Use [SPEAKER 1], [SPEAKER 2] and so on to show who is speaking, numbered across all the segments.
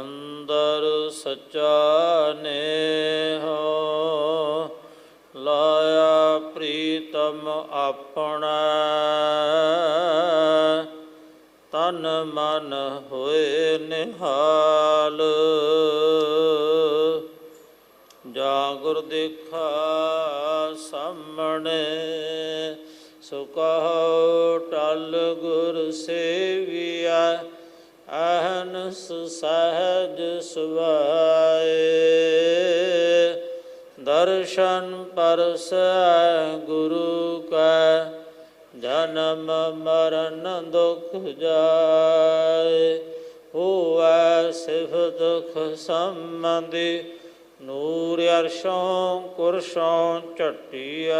[SPEAKER 1] ਅੰਦਰ ਸਚਾ ਨੇਹ ਲਾਇਆ ਪ੍ਰੀਤਮ ਆਪਣਾ। ਤਨ ਮਨ ਹੋਏ ਨਿਹਾਲ। ਜਾ ਗੁਰ ਦੇਖਾ ਸਾਹਮਣੇ ਸੋ ਕਹੋ ਟਲ ਗੁਰ ਸੇਵੀਆ ਅਹਨਸ ਸਹਜ ਸੁਭਾਏ, ਦਰਸ਼ਨ ਪਰਸੈ ਗੁਰੂ ਕੈ, ਜਨਮ ਮਰਨ ਦੁਖ ਜਾਏ। ਹੋਵੈ ਸਿਫਤ ਦੁਖ ਸੰਬੰਧੀ, ਨੂਰ ਅਰਸ਼ੋਂ ਕੁਰਸ਼ੋਂ ਝਟਿਐ।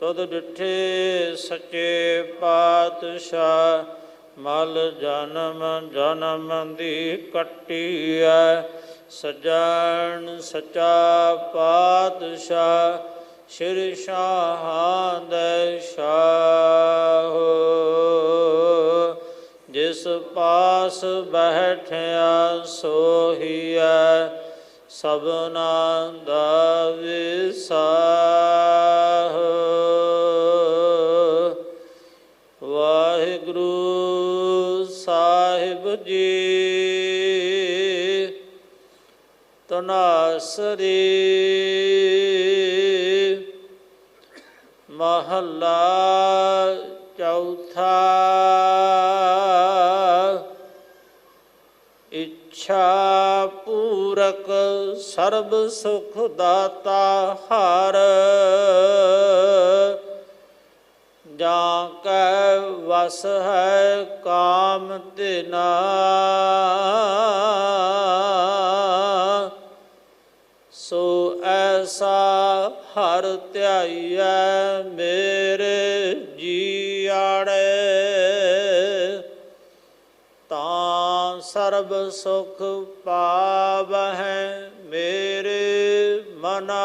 [SPEAKER 1] ਤੁਧ ਡਿਠੇ ਸੱਚੇ ਪਾਤਸ਼ਾਹ ਮਲ ਜਨਮ ਜਨਮ ਦੀ ਕੱਟੀ ਕੱਟੀਐ, ਸਜਣ ਸਚਾ ਪਾਤਸ਼ਾਹ, ਸ਼੍ਰੀ ਸ਼ਾਹਾਂ ਦੇ ਸ਼ਾਹ। ਜਿਸ ਪਾਸ ਬੈਠਿਆ ਸੋਹੀਐ, ਸਭਨਾ ਦਾ ਵਿਸਾਹ। ਵਾਹਿਗੁਰੂ ਸਾਹਿਬ ਜੀ ਤਨਾਸਰੀ ਮਹੱਲਾ ਚੌਥਾ ਇੱਛਾ ਪੂਰਕ ਸਰਬ ਸੁਖ ਦਾਤਾ ਹਰ ਜਾਂ ਕੈ ਵਸ ਹੈ ਕਾਮ ਤਿਨਾ। ਸੋ ਐਸਾ ਹਰ ਧਿਆਈਐ ਮੇਰੇ ਜੀ ਆੜੇ ਤਾਂ ਸਰਬ ਸੁਖ ਪਾਵਹਿ ਮੇਰੇ ਮਨਾ।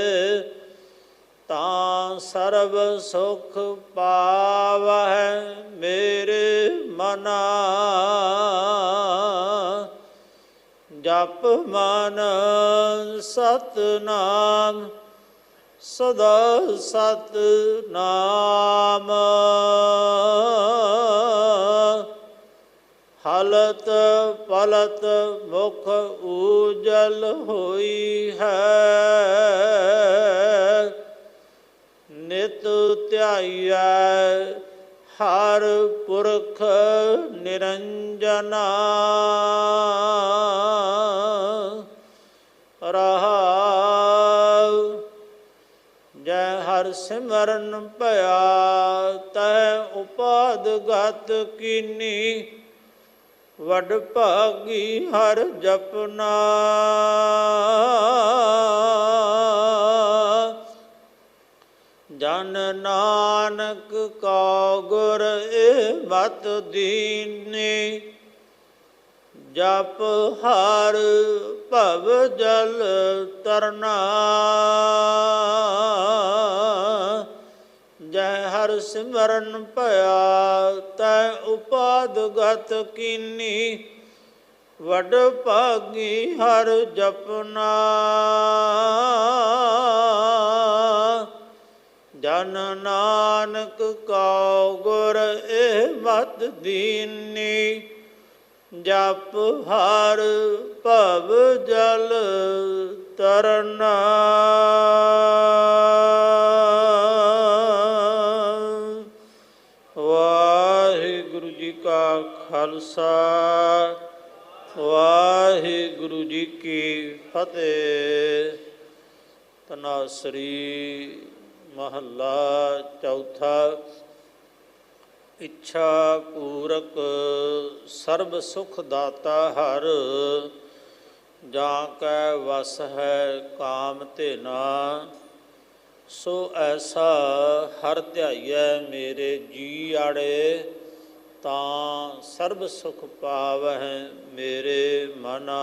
[SPEAKER 1] ਸਰਬ ਸੁਖ ਪਾਵਹਿ ਮੇਰੇ ਮਨਾ। ਜਪ ਮਨ ਸਤਨਾਮ, ਸਦਾ ਸਤਨਾਮ। ਹਲਤ ਪਲਤ ਮੁਖ ਉਜਲ ਹੋਈ ਹੈ। ਨਿਤ ਧਿਆਈਐ, ਹਰ ਪੁਰਖ ਨਿਰੰਜਨਾ। ਰਹਾ ਜੈ ਹਰ ਸਿਮਰਨ ਭਇਆ ਤੈ ਉਪਾਦ ਗਤ ਕੀਨੀ। ਵਡ ਭਾਗੀ ਹਰ ਜਪਨਾ। ਜਨ ਨਾਨਕ ਕਾ ਗੁਰ ਏ ਮਤ ਦੀਨੇ, ਜਪ ਹਰ ਭਵ ਜਲ ਤਰਨਾ। ਜੈ ਹਰ ਸਿਮਰਨ ਭਇਆ, ਤੈ ਉਪਾਦ ਗਤ ਕੀਨੀ, ਵਡ ਭਾਗੀ ਹਰ ਜਪਨਾ। ਜਨ ਨਾਨਕ ਕਾ ਗੁਰ ਏ ਮਤ ਦੀਨੀ, ਜਪ ਹਰ ਭਵ ਜਲ ਤਰਨਾ। ਵਾਹਿਗੁਰੂ ਜੀ ਕਾ ਖਾਲਸਾ, ਵਾਹਿਗੁਰੂ ਜੀ ਕੀ ਫਤਿਹ। ਤਨਾਸਰੀ ਮਹੱਲਾ ਚੌਥਾ, ਇੱਛਾ ਪੂਰਕ ਸਰਬ ਸੁਖ ਦਾਤਾ ਹਰ, ਜਾਂ ਕੈ ਵਸ ਹੈ ਕਾਮ ਧੇਨਾ, ਸੋ ਐਸਾ ਹਰ ਧਿਆਈਐ ਮੇਰੇ ਜੀ ਆੜੇ, ਤਾਂ ਸਰਬ ਸੁਖ ਪਾਵਹਿ ਮੇਰੇ ਮਨਾ।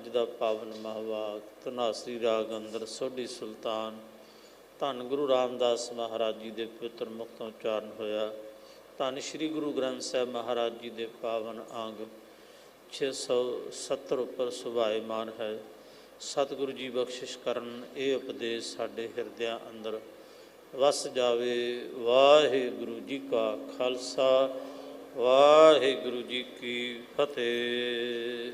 [SPEAKER 1] ਅੱਜ ਦਾ ਪਾਵਨ ਮਹਵਾਕ ਤਨਾਸਰੀ ਰਾਗ ਅੰਦਰ ਸੋਢੀ ਸੁਲਤਾਨ। ਧੰਨ ਗੁਰੂ ਰਾਮਦਾਸ ਮਹਾਰਾਜ ਜੀ ਦੇ ਪਵਿੱਤਰ ਮੁਖਤੋਂ ਉਚਾਰਨ ਹੋਇਆ। ਧੰਨ ਸ੍ਰੀ ਗੁਰੂ ਗ੍ਰੰਥ ਸਾਹਿਬ ਮਹਾਰਾਜ ਜੀ ਦੇ ਪਾਵਨ ਅੰਗ 670 ਉੱਪਰ ਸੁਭਾਏਮਾਨ ਹੈ। ਸਤਿਗੁਰੂ ਜੀ ਬਖਸ਼ਿਸ਼ ਕਰਨ ਇਹ ਉਪਦੇਸ਼ ਸਾਡੇ ਹਿਰਦਿਆਂ ਅੰਦਰ ਵਸ ਜਾਵੇ। ਵਾਹਿਗੁਰੂ ਜੀ ਕਾ ਖਾਲਸਾ, ਵਾਹਿਗੁਰੂ ਜੀ ਕੀ ਫਤਿਹ।